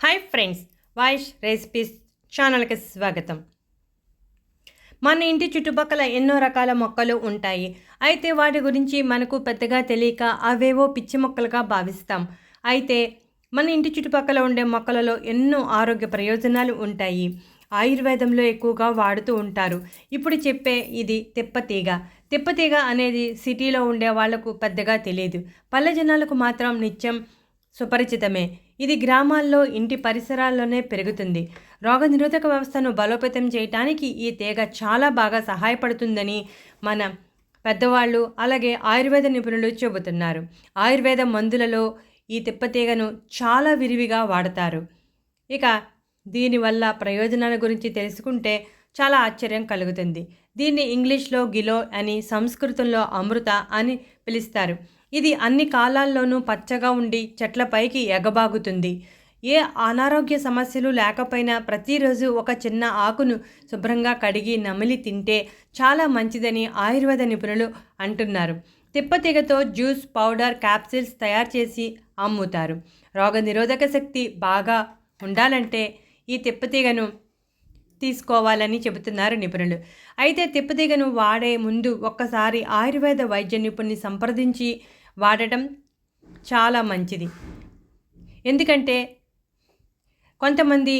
Hi friends వాయిష్ recipes ఛానల్కి స్వాగతం. మన ఇంటి చుట్టుపక్కల ఎన్నో రకాల మొక్కలు ఉంటాయి. అయితే వాటి గురించి మనకు పెద్దగా తెలియక అవేవో పిచ్చి మొక్కలుగా భావిస్తాం. అయితే మన ఇంటి చుట్టుపక్కల ఉండే మొక్కలలో ఎన్నో ఆరోగ్య ప్రయోజనాలు ఉంటాయి. ఆయుర్వేదంలో ఎక్కువగా వాడుతూ ఉంటారు. ఇప్పుడు చెప్పే ఇది తిప్పతీగ తిప్పతీగ అనేది సిటీలో ఉండే వాళ్ళకు పెద్దగా తెలియదు పల్లె జనాలకు మాత్రం నిత్యం సుపరిచితమే. ఇది గ్రామాల్లో ఇంటి పరిసరాల్లోనే పెరుగుతుంది. రోగనిరోధక వ్యవస్థను బలోపేతం చేయటానికి ఈ తీగ చాలా బాగా సహాయపడుతుందని మన పెద్దవాళ్ళు అలాగే ఆయుర్వేద నిపుణులు చెబుతున్నారు. ఆయుర్వేద మందులలో ఈ తిప్పతీగను చాలా విరివిగా వాడతారు. ఇక దీనివల్ల ప్రయోజనాల గురించి తెలుసుకుంటే చాలా ఆశ్చర్యం కలుగుతుంది. దీన్ని ఇంగ్లీష్లో గిలో అని సంస్కృతంలో అమృత అని పిలుస్తారు. ఇది అన్ని కాలాల్లోనూ పచ్చగా ఉండి చెట్లపైకి ఎగబాగుతుంది. ఏ అనారోగ్య సమస్యలు లేకపోయినా ప్రతిరోజు ఒక చిన్న ఆకును శుభ్రంగా కడిగి నమిలి తింటే చాలా మంచిదని ఆయుర్వేద నిపుణులు అంటున్నారు. తిప్పతీగతో జ్యూస్ పౌడర్ క్యాప్సిల్స్ తయారు చేసి అమ్ముతారు. రోగ నిరోధక శక్తి బాగా ఉండాలంటే ఈ తిప్పతీగను తీసుకోవాలని చెబుతున్నారు నిపుణులు. అయితే తిప్పతీగను వాడే ముందు ఒక్కసారి ఆయుర్వేద వైద్య నిపుణుని సంప్రదించి వాడటం చాలా మంచిది. ఎందుకంటే కొంతమంది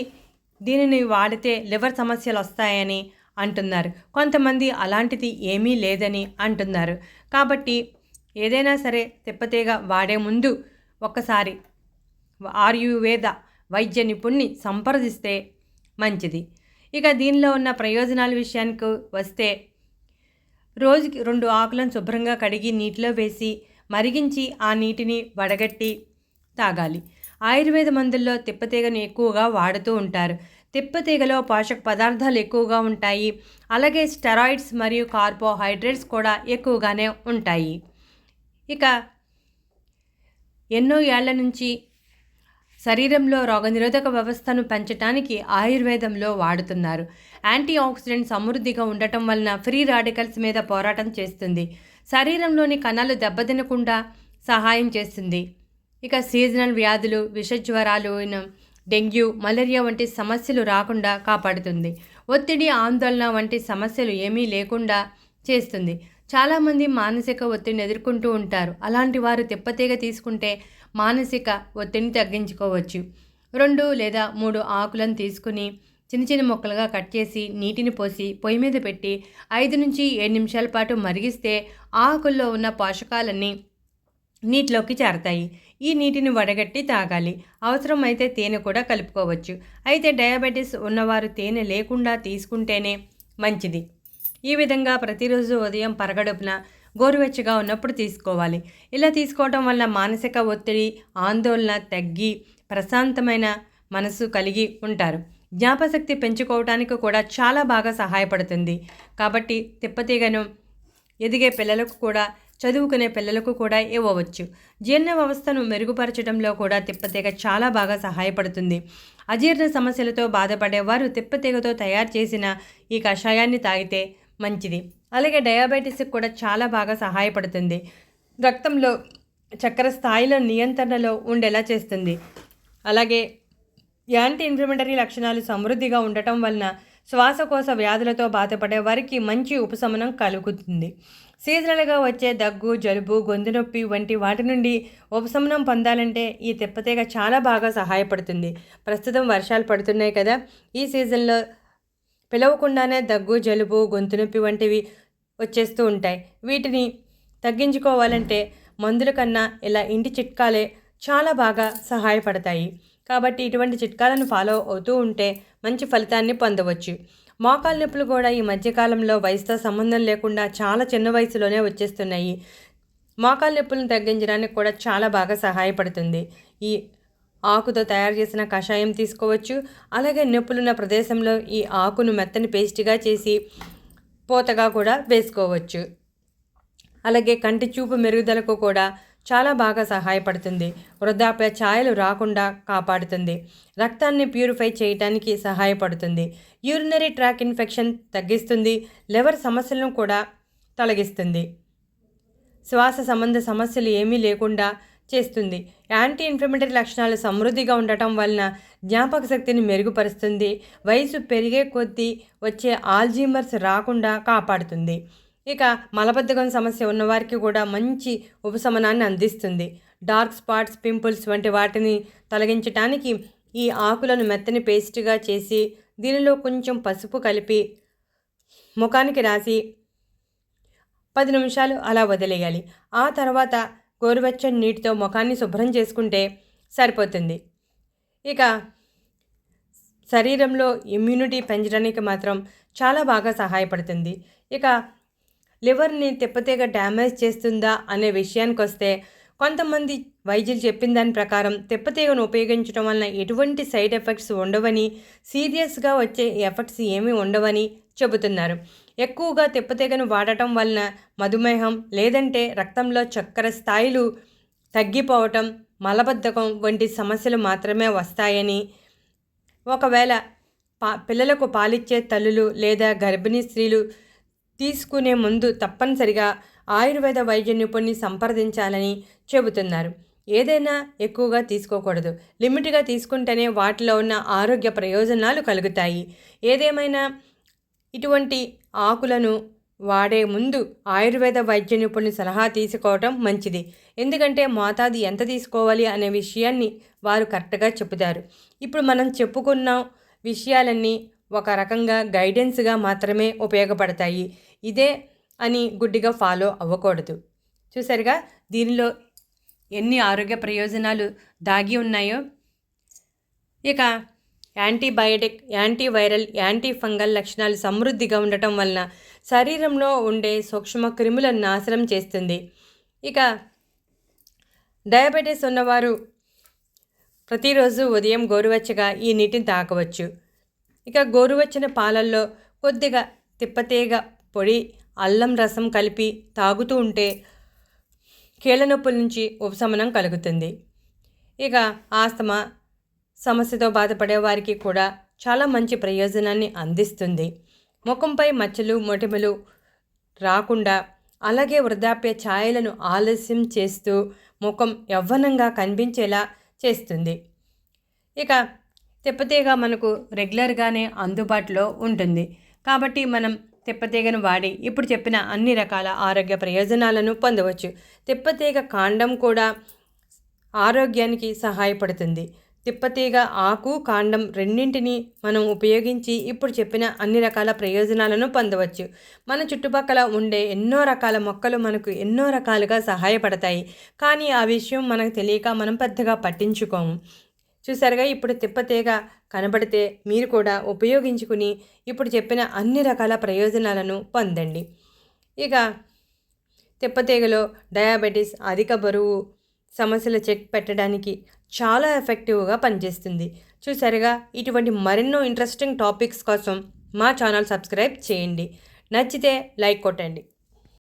దీనిని వాడితే లివర్ సమస్యలు వస్తాయని అంటున్నారు. కొంతమంది అలాంటిది ఏమీ లేదని అంటున్నారు. కాబట్టి ఏదైనా సరే తిప్పతీగ వాడే ముందు ఒక్కసారి ఆయుర్వేద వైద్య నిపుణ్ణి సంప్రదిస్తే మంచిది. ఇక దీనిలో ఉన్న ప్రయోజనాల విషయానికి వస్తే రోజుకి రెండు ఆకులను శుభ్రంగా కడిగి నీటిలో వేసి మరిగించి ఆ నీటిని వడగట్టి తాగాలి. ఆయుర్వేద మందుల్లో తిప్పతీగను ఎక్కువగా వాడుతూ ఉంటారు. తిప్పతీగలో పోషక పదార్థాలు ఎక్కువగా ఉంటాయి. అలాగే స్టెరాయిడ్స్ మరియు కార్బోహైడ్రేట్స్ కూడా ఎక్కువగానే ఉంటాయి. ఇక ఎన్నో ఏళ్ళ నుంచి శరీరంలో రోగనిరోధక వ్యవస్థను పెంచడానికి ఆయుర్వేదంలో వాడుతున్నారు. యాంటీ ఆక్సిడెంట్ సమృద్ధిగా ఉండటం వలన ఫ్రీ రాడికల్స్ మీద పోరాటం చేస్తుంది. శరీరంలోని కణాలు దెబ్బతినకుండా సహాయం చేస్తుంది. ఇక సీజనల్ వ్యాధులు విషజ్వరాలు డెంగ్యూ మలేరియా వంటి సమస్యలు రాకుండా కాపాడుతుంది. ఒత్తిడి ఆందోళన వంటి సమస్యలు ఏమీ లేకుండా చేస్తుంది. చాలామంది మానసిక ఒత్తిడిని ఎదుర్కొంటూ ఉంటారు. అలాంటి వారు తిప్పతీగ తీసుకుంటే మానసిక ఒత్తిడిని తగ్గించుకోవచ్చు. రెండు లేదా మూడు ఆకులను తీసుకుని చిన్న చిన్న ముక్కలుగా కట్ చేసి నీటిని పోసి పొయ్యి మీద పెట్టి ఐదు నుంచి ఏడు నిమిషాల పాటు మరిగిస్తే ఆకుల్లో ఉన్న పోషకాలన్నీ నీటిలోకి చేరతాయి. ఈ నీటిని వడగట్టి తాగాలి. అవసరమైతే తేనె కూడా కలుపుకోవచ్చు. అయితే డయాబెటీస్ ఉన్నవారు తేనె లేకుండా తీసుకుంటేనే మంచిది. ఈ విధంగా ప్రతిరోజు ఉదయం పరగడుపున గోరువెచ్చగా ఉన్నప్పుడు తీసుకోవాలి. ఇలా తీసుకోవటం వల్ల మానసిక ఒత్తిడి ఆందోళన తగ్గి ప్రశాంతమైన మనసు కలిగి ఉంటారు. జ్ఞాపశక్తి పెంచుకోవటానికి కూడా చాలా బాగా సహాయపడుతుంది. కాబట్టి తిప్పతీగను ఎదిగే పిల్లలకు కూడా చదువుకునే పిల్లలకు కూడా ఇవ్వవచ్చు. జీర్ణ వ్యవస్థను మెరుగుపరచడంలో కూడా తిప్పతీగ చాలా బాగా సహాయపడుతుంది. అజీర్ణ సమస్యలతో బాధపడేవారు తిప్పతీగతో తయారు చేసిన ఈ కషాయాన్ని తాగితే మంచిది. అలాగే డయాబెటీస్కి కూడా చాలా బాగా సహాయపడుతుంది. రక్తంలో చక్కెర స్థాయిలో నియంత్రణలో ఉండేలా చేస్తుంది. అలాగే యాంటీ ఇన్ఫ్లమేటరీ లక్షణాలు సమృద్ధిగా ఉండటం వలన శ్వాసకోశ వ్యాధులతో బాధపడే వారికి మంచి ఉపశమనం కలుగుతుంది. సీజనల్గా వచ్చే దగ్గు జలుబు గొంతు నొప్పి వంటి వాటి నుండి ఉపశమనం పొందాలంటే ఈ తిప్పతీగ చాలా బాగా సహాయపడుతుంది. ప్రస్తుతం వర్షాలు పడుతున్నాయి కదా ఈ సీజన్లో పిలవకుండానే దగ్గు జలుబు గొంతు నొప్పి వంటివి వచ్చేస్తూ ఉంటాయి. వీటిని తగ్గించుకోవాలంటే మందుల కన్నా ఇలా ఇంటి చిట్కాలే చాలా బాగా సహాయపడతాయి. కాబట్టి ఇటువంటి చిట్కాలను ఫాలో అవుతూ ఉంటే మంచి ఫలితాన్ని పొందవచ్చు. మోకాలు నొప్పులు కూడా ఈ మధ్యకాలంలో వయసుతో సంబంధం లేకుండా చాలా చిన్న వయసులోనే వచ్చేస్తున్నాయి. మోకాలు నొప్పులను తగ్గించడానికి కూడా చాలా బాగా సహాయపడుతుంది. ఈ ఆకుతో తయారు చేసిన కషాయం తీసుకోవచ్చు. అలాగే నొప్పులున్న ప్రదేశంలో ఈ ఆకును మెత్తని పేస్ట్గా చేసి పూతగా కూడా వేసుకోవచ్చు. అలాగే కంటి చూపు మెరుగుదలకు కూడా చాలా బాగా సహాయపడుతుంది. వృద్ధాప్య ఛాయలు రాకుండా కాపాడుతుంది. రక్తాన్ని ప్యూరిఫై చేయడానికి సహాయపడుతుంది. యూరినరీ ట్రాక్ ఇన్ఫెక్షన్ తగ్గిస్తుంది. లివర్ సమస్యలను కూడా తొలగిస్తుంది. శ్వాస సంబంధ సమస్యలు ఏమీ లేకుండా చేస్తుంది. యాంటీ ఇన్ఫ్లమేటరీ లక్షణాలు సమృద్ధిగా ఉండటం వలన జ్ఞాపక శక్తిని మెరుగుపరుస్తుంది. వయసు పెరిగే కొద్దీ వచ్చే ఆల్జీమర్స్ రాకుండా కాపాడుతుంది. ఇక మలబద్ధకం సమస్య ఉన్నవారికి కూడా మంచి ఉపశమనాన్ని అందిస్తుంది. డార్క్ స్పాట్స్ పింపుల్స్ వంటి వాటిని తొలగించడానికి ఈ ఆకులను మెత్తని పేస్ట్గా చేసి దీనిలో కొంచెం పసుపు కలిపి ముఖానికి రాసి పది నిమిషాలు అలా వదిలేయాలి. ఆ తర్వాత గోరువెచ్చని నీటితో ముఖాన్ని శుభ్రం చేసుకుంటే సరిపోతుంది. ఇక శరీరంలో ఇమ్యూనిటీ పెంచడానికి మాత్రం చాలా బాగా సహాయపడుతుంది. ఇక లివర్ని తిప్పతీగ డ్యామేజ్ చేస్తుందా అనే విషయానికి వస్తే కొంతమంది వైద్యులు చెప్పిన దాని ప్రకారం తిప్పతీగను ఉపయోగించడం వలన ఎటువంటి సైడ్ ఎఫెక్ట్స్ ఉండవని సీరియస్గా వచ్చే ఎఫెక్ట్స్ ఏమీ ఉండవని చెబుతున్నారు. ఎక్కువగా తిప్పతీగను వాడటం వలన మధుమేహం లేదంటే రక్తంలో చక్కెర స్థాయిలు తగ్గిపోవటం మలబద్ధకం వంటి సమస్యలు మాత్రమే వస్తాయని. ఒకవేళ పా పిల్లలకు పాలిచ్చే తల్లులు లేదా గర్భిణీ స్త్రీలు తీసుకునే ముందు తప్పనిసరిగా ఆయుర్వేద వైద్య నిపుణుని సంప్రదించాలని చెబుతున్నారు. ఏదైనా ఎక్కువగా తీసుకోకూడదు. లిమిట్గా తీసుకుంటేనే వాటిలో ఉన్న ఆరోగ్య ప్రయోజనాలు కలుగుతాయి. ఏదేమైనా ఇటువంటి ఆకులను వాడే ముందు ఆయుర్వేద వైద్య నిపుణుని సలహా తీసుకోవటం మంచిది. ఎందుకంటే మోతాదు ఎంత తీసుకోవాలి అనే విషయాన్ని వారు కరెక్ట్గా చెబుతారు. ఇప్పుడు మనం చెప్పుకున్న విషయాలన్నీ ఒక రకంగా గైడెన్స్గా మాత్రమే ఉపయోగపడతాయి. ఇదే అని గుడ్డిగా ఫాలో అవ్వకూడదు. చూసారుగా? దీనిలో ఎన్ని ఆరోగ్య ప్రయోజనాలు దాగి ఉన్నాయో? ఇక యాంటీబయోటిక్ యాంటీవైరల్ యాంటీ ఫంగల్ లక్షణాలు సమృద్ధిగా ఉండటం వలన శరీరంలో ఉండే సూక్ష్మ క్రిములను నాశనం చేస్తుంది. ఇక డయాబెటీస్ ఉన్నవారు ప్రతిరోజు ఉదయం గోరువెచ్చగా ఈ నీటిని తాకవచ్చు ఇక గోరువెచ్చని పాలల్లో కొద్దిగా తిప్పతీగ పొడి అల్లం రసం కలిపి తాగుతూ ఉంటే కీళ్ళ నొప్పుల నుంచి ఉపశమనం కలుగుతుంది. ఇక ఆస్తమా సమస్యతో బాధపడే వారికి కూడా చాలా మంచి ప్రయోజనాన్ని అందిస్తుంది. ముఖంపై మచ్చలు మొటిమలు రాకుండా అలాగే వృద్ధాప్య ఛాయలను ఆలస్యం చేస్తూ ముఖం యవ్వనంగా కనిపించేలా చేస్తుంది. ఇక తిప్పతీగ మనకు రెగ్యులర్గానే అందుబాటులో ఉంటుంది. కాబట్టి మనం తిప్పతీగను వాడి ఇప్పుడు చెప్పిన అన్ని రకాల ఆరోగ్య ప్రయోజనాలను పొందవచ్చు. తిప్పతీగ కాండం కూడా ఆరోగ్యానికి సహాయపడుతుంది. తిప్పతీగ ఆకు కాండం రెండింటిని మనం ఉపయోగించి ఇప్పుడు చెప్పిన అన్ని రకాల ప్రయోజనాలను పొందవచ్చు. మన చుట్టుపక్కల ఉండే ఎన్నో రకాల మొక్కలు మనకు ఎన్నో రకాలుగా సహాయపడతాయి. కానీ ఆ విషయం మనకు తెలియక మనం పెద్దగా పట్టించుకోము. చూసారుగా ఇప్పుడు తిప్పతీగ కనబడితే మీరు కూడా ఉపయోగించుకుని ఇప్పుడు చెప్పిన అన్ని రకాల ప్రయోజనాలను పొందండి. ఇక తిప్పతీగలో డయాబెటీస్ అధిక బరువు సమస్యలు చెక్ పెట్టడానికి చాలా ఎఫెక్టివ్గా పనిచేస్తుంది. చూసారుగా ఇటువంటి మరెన్నో ఇంట్రెస్టింగ్ టాపిక్స్ కోసం మా ఛానల్ సబ్స్క్రైబ్ చేయండి. నచ్చితే లైక్ కొట్టండి.